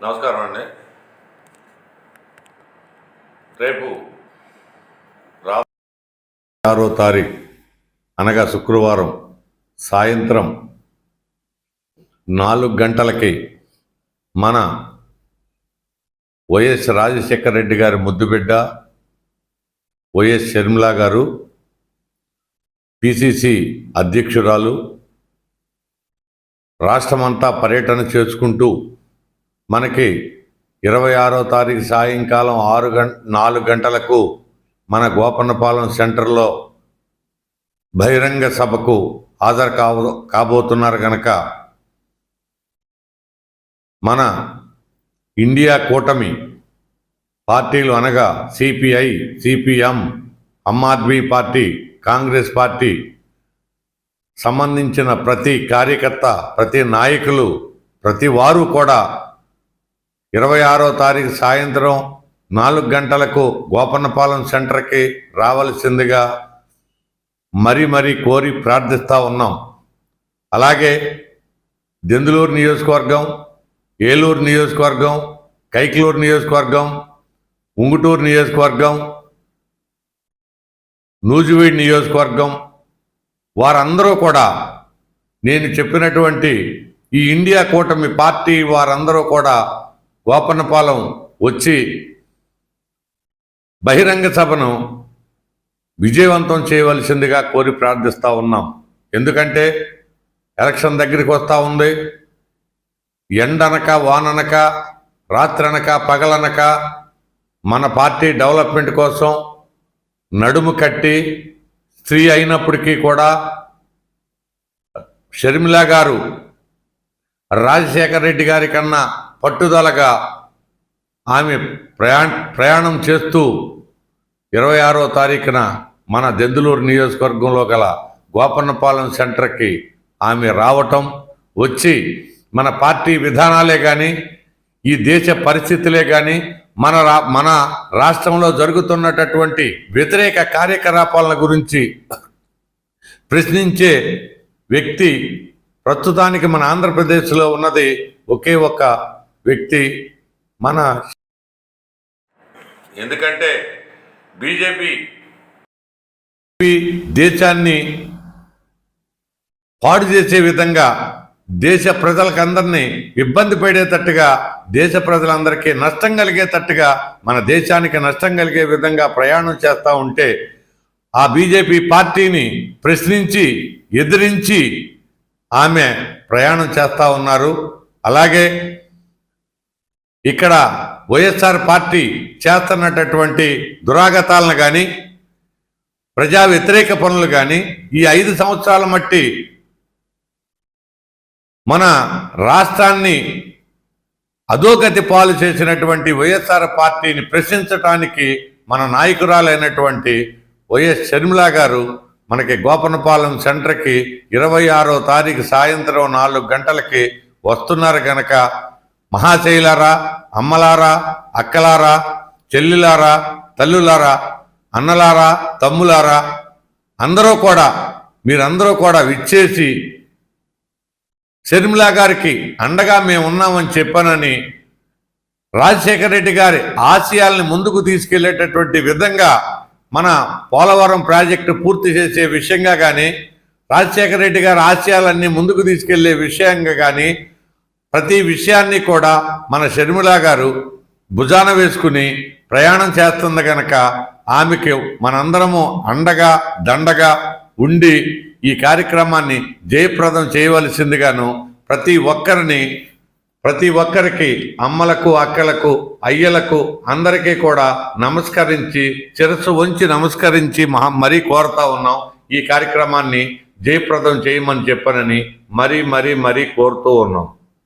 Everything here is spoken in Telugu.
నమస్కారం అండి. రేపు రా ఆరో తారీఖు అనగా శుక్రవారం సాయంత్రం నాలుగు గంటలకి మన వైఎస్ రాజశేఖర రెడ్డి గారి ముద్దుబిడ్డ వైఎస్ షర్మిలా గారు పిసిసి అధ్యక్షురాలు రాష్ట్రమంతా పర్యటన చేసుకుంటూ మనకి ఇరవై ఆరో తారీఖు సాయంకాలం ఆరు గంట నాలుగు గంటలకు మన గోపన్నపాలెం సెంటర్లో బహిరంగ సభకు హాజరు కాబో కాబోతున్నారు కనుక మన ఇండియా కూటమి పార్టీలు అనగా CPI CPM Aam Aadmi party Congress party సంబంధించిన ప్రతి కార్యకర్త ప్రతి నాయకులు ప్రతి వారు కూడా ఇరవై ఆరో తారీఖు సాయంత్రం నాలుగు గంటలకు గోపన్నపాలెం సెంటర్కి రావలసిందిగా మరీ మరీ కోరి ప్రార్థిస్తూ ఉన్నాం. అలాగే దెందులూరు నియోజకవర్గం ఏలూరు నియోజకవర్గం కైకలూరు నియోజకవర్గం ఉంగుటూరు నియోజకవర్గం నూజివీడ్ నియోజకవర్గం వారందరూ కూడా నేను చెప్పినటువంటి ఈ ఇండియా కూటమి పార్టీ వారందరూ కూడా వాపన్నపాలెం వచ్చి బహిరంగ సభను విజయవంతం చేయవలసిందిగా కోరి ప్రార్థిస్తూ ఉన్నాం. ఎందుకంటే ఎలక్షన్ దగ్గరికి వస్తూ ఉంది. ఎండనక వాననక రాత్రనక పగలనక మన పార్టీ డెవలప్మెంట్ కోసం నడుము కట్టి స్త్రీ అయినప్పటికీ కూడా షర్మిల గారు రాజశేఖర రెడ్డి గారి కన్నా పట్టుదలగా ఆమె ప్రయాణ ప్రయాణం చేస్తూ ఇరవై ఆరో తారీఖున మన దెందులూరు నియోజకవర్గంలో గల గోపన్నపాలెం సెంటర్కి ఆమె రావటం వచ్చి మన పార్టీ విధానాలే కానీ ఈ దేశ పరిస్థితులే కానీ మన రా మన రాష్ట్రంలో జరుగుతున్నటువంటి వ్యతిరేక కార్యకలాపాల గురించి ప్రశ్నించే వ్యక్తి ప్రస్తుతానికి మన ఆంధ్రప్రదేశ్లో ఉన్నది ఒకే ఒక్క వ్యక్తి మన ఎందుకంటే బీజేపీ దేశాన్ని పాడు చేసే విధంగా దేశ ప్రజలకందరినీ ఇబ్బంది పడేటట్టుగా దేశ ప్రజలందరికీ నష్టం కలిగేటట్టుగా మన దేశానికి నష్టం కలిగే విధంగా ప్రయాణం చేస్తూ ఉంటే ఆ బీజేపీ పార్టీని ప్రశ్నించి ఎదిరించి ఆమె ప్రయాణం చేస్తూ ఉన్నారు. అలాగే ఇక్కడ వైఎస్ఆర్ పార్టీ చేస్తున్నటువంటి దురాగతాలను కానీ ప్రజా వ్యతిరేక పనులు కానీ ఈ ఐదు సంవత్సరాల మట్టి మన రాష్ట్రాన్ని అధోగతి పాలు చేసినటువంటి వైఎస్ఆర్ పార్టీని ప్రశ్నించటానికి మన నాయకురాలైనటువంటి వైఎస్ షర్మిల గారు మనకి గోపనపాలెం సెంటర్కి ఇరవై ఆరో తారీఖు సాయంత్రం నాలుగు గంటలకి వస్తున్నారు కనుక మహాశైలారా అమ్మలారా అక్కలారా చెల్లులారా తల్లులారా అన్నలారా తమ్ములారా అందరూ కూడా మీరందరూ కూడా విచ్చేసి షర్మిలా గారికి అండగా మేము ఉన్నామని చెప్పానని రాజశేఖర రెడ్డి గారి ఆశయాల్ని ముందుకు తీసుకెళ్ళేటటువంటి విధంగా మన పోలవరం ప్రాజెక్టు పూర్తి చేసే విషయంగా కానీ రాజశేఖర రెడ్డి గారి ఆశయాలన్నీ ముందుకు తీసుకెళ్ళే విషయంగా కానీ ప్రతి విషయాన్ని కూడా మన షర్మిల గారు భుజాన వేసుకుని ప్రయాణం చేస్తుంది కనుక ఆమెకి మనందరము అండగా దండగా ఉండి ఈ కార్యక్రమాన్ని జయప్రదం చేయవలసిందిగాను ప్రతి ఒక్కరిని ప్రతి ఒక్కరికి అమ్మలకు అక్కలకు అయ్యలకు అందరికీ కూడా నమస్కరించి శిరస్సు వంచి నమస్కరించి మహా మరీ కోరుతా ఉన్నాం ఈ కార్యక్రమాన్ని జయప్రదం చేయమని చెప్పనని మరీ మరీ మరీ కోరుతూ ఉన్నాం.